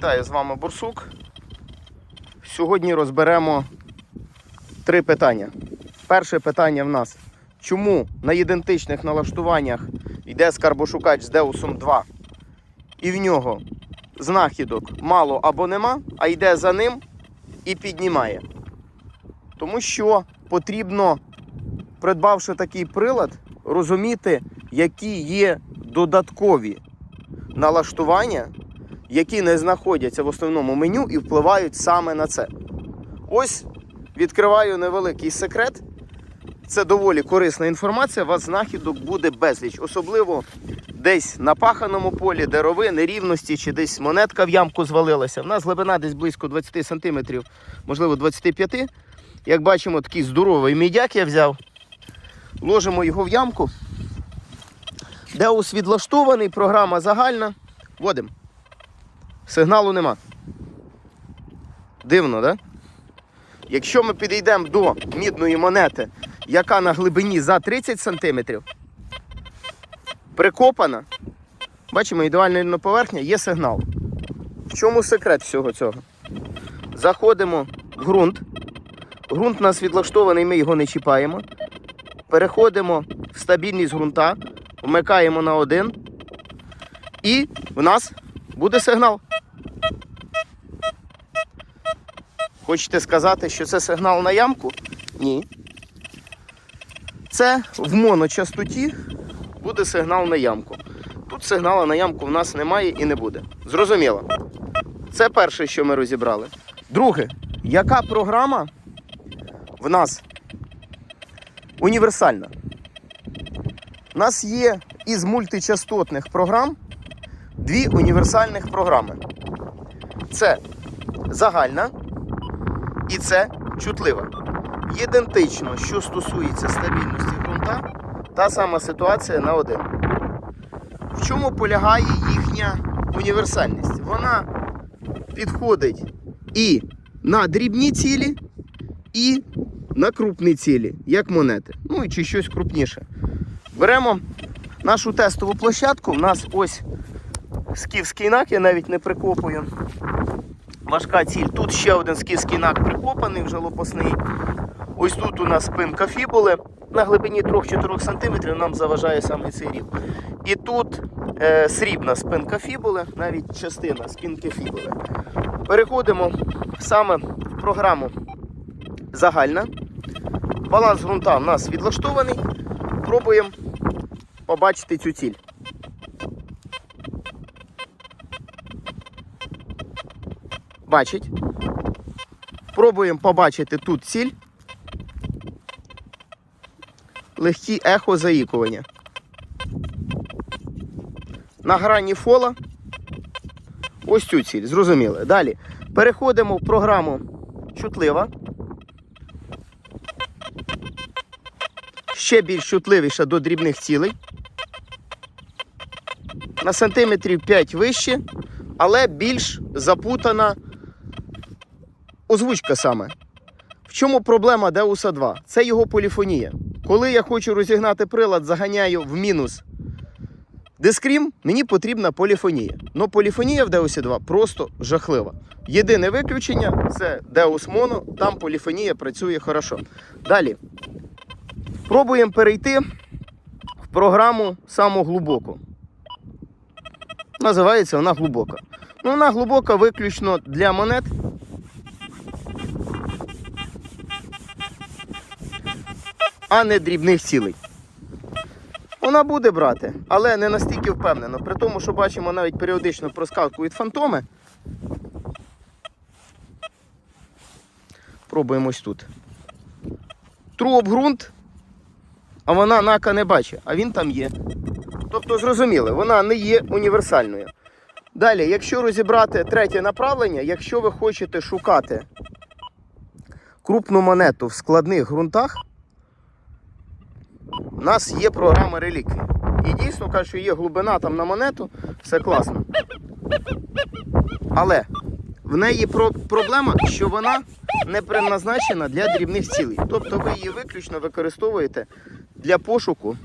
Вітаю з вами Бурсук. Сьогодні розберемо три питання. Перше питання в нас: чому на ідентичних налаштуваннях йде скарбошукач з Деусом 2 і в нього знахідок мало або нема, а йде за ним і піднімає. Тому що потрібно, придбавши такий прилад, розуміти, які є додаткові налаштування, які не знаходяться в основному меню і впливають саме на це. Ось відкриваю невеликий секрет. Це доволі корисна інформація. Вас знахідок буде безліч, особливо десь на паханому полі, де рови, нерівності, чи десь монетка в ямку звалилася. У нас глибина десь близько 20 см, можливо 25 Як бачимо, такий здоровий мідяк я взяв. Ложимо його в ямку. Деус відлаштований, програма загальна. Вводимо. Сигналу нема. Дивно? Да? Якщо ми підійдемо до мідної монети, яка на глибині за 30 см, прикопана, бачимо, ідеальна поверхня, є сигнал. В чому секрет всього цього? Заходимо в ґрунт. Ґрунт у нас відлаштований, ми його не чіпаємо. Переходимо в стабільність ґрунта, вмикаємо на один, і в нас буде сигнал. Хочете сказати, що це сигнал на ямку? Ні. Це в моночастоті буде сигнал на ямку. Тут сигналу на ямку в нас немає і не буде. Зрозуміло. Це перше, що ми розібрали. Друге, яка програма в нас універсальна? У нас є із мультичастотних програм дві універсальних програми. Це загальна і це чутлива. Ідентично, що стосується стабільності ґрунта, та сама ситуація на один. В чому полягає їхня універсальність? Вона підходить і на дрібні цілі, і на крупні цілі, як монети. Ну і чи щось крупніше. Беремо нашу тестову площадку. У нас ось скіфський нак, я навіть не прикопую. Важка ціль. Тут ще один скіфський нак прикопаний, вже лопасний. Ось тут у нас спинка фібули. На глибині 3-4 см нам заважає саме цей рів. І тут е, срібна спинка фібули, навіть частина спинки фібули. Переходимо саме в програму загальна. Баланс ґрунта у нас відлаштований. Пробуємо побачити цю ціль. Бачить. Пробуємо побачити тут ціль. Легкі ехо заїкування. На грані фола. Ось цю ціль. Зрозуміли. Далі. Переходимо в програму чутлива. Ще більш чутливіша до дрібних цілей. На сантиметрів 5 вище, але більш запутана озвучка саме. В чому проблема Деуса 2? Це його поліфонія. Коли я хочу розігнати прилад, заганяю в мінус дискрім, мені потрібна поліфонія. Но поліфонія в Деусі 2 просто жахлива. Єдине виключення це Deus Mono, там поліфонія працює хорошо. Далі. Пробуємо перейти в програму саму глибоку. Називається вона глибока. Ну, вона глибока виключно для монет. А не дрібних цілей. Вона буде брати, але не настільки впевнено. При тому, що бачимо навіть періодично проскакують фантоми. Пробуємо ось тут. Тру об ґрунт, а вона нака не бачить, а він там є. Тобто, зрозуміли, вона не є універсальною. Далі, якщо розібрати третє направлення, якщо ви хочете шукати крупну монету в складних ґрунтах, у нас є програма реліквії. І дійсно кажуть, що є глибина там на монету, все класно. Але в неї про- проблема, що вона не предназначена для дрібних цілей. Тобто ви її виключно використовуєте для пошуку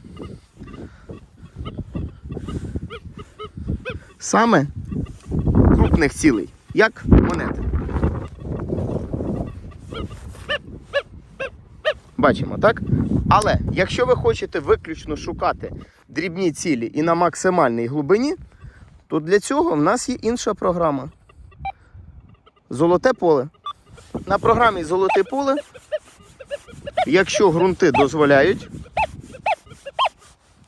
саме крупних цілей. як монети. Бачимо, так? Але якщо ви хочете виключно шукати дрібні цілі і на максимальній глибині, то для цього в нас є інша програма. Золоте поле. На програмі Золоте поле, якщо ґрунти дозволяють,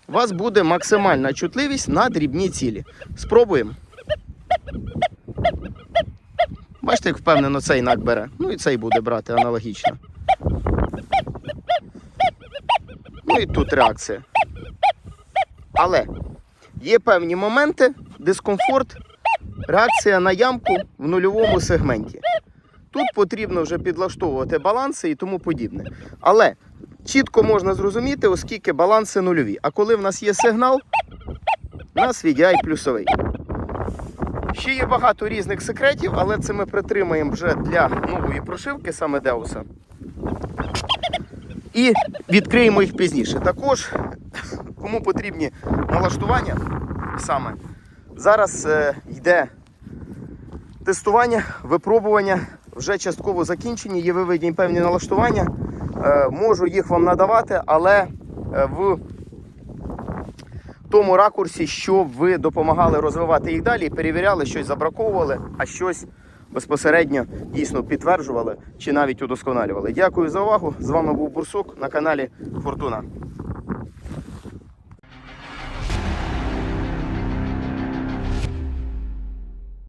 у вас буде максимальна чутливість на дрібні цілі. Спробуємо. Бачите, як впевнено цей нак бере. Ну і цей буде брати аналогічно. І тут реакція. Але є певні моменти, дискомфорт, реакція на ямку в нульовому сегменті. Тут потрібно вже підлаштовувати баланси і тому подібне. Але чітко можна зрозуміти, оскільки баланси нульові. А коли в нас є сигнал, у нас VDI плюсовий. Ще є багато різних секретів, але це ми притримаємо вже для нової прошивки, саме Деуса. І відкриємо їх пізніше. Також, кому потрібні налаштування саме, зараз е, йде тестування, випробування, вже частково закінчені, є виведені певні налаштування. Е, можу їх вам надавати, але е, в тому ракурсі, щоб ви допомагали розвивати їх далі, перевіряли, щось забраковували, а щось безпосередньо дійсно підтверджували чи навіть удосконалювали. Дякую за увагу. З вами був Бурсук на каналі Фортуна.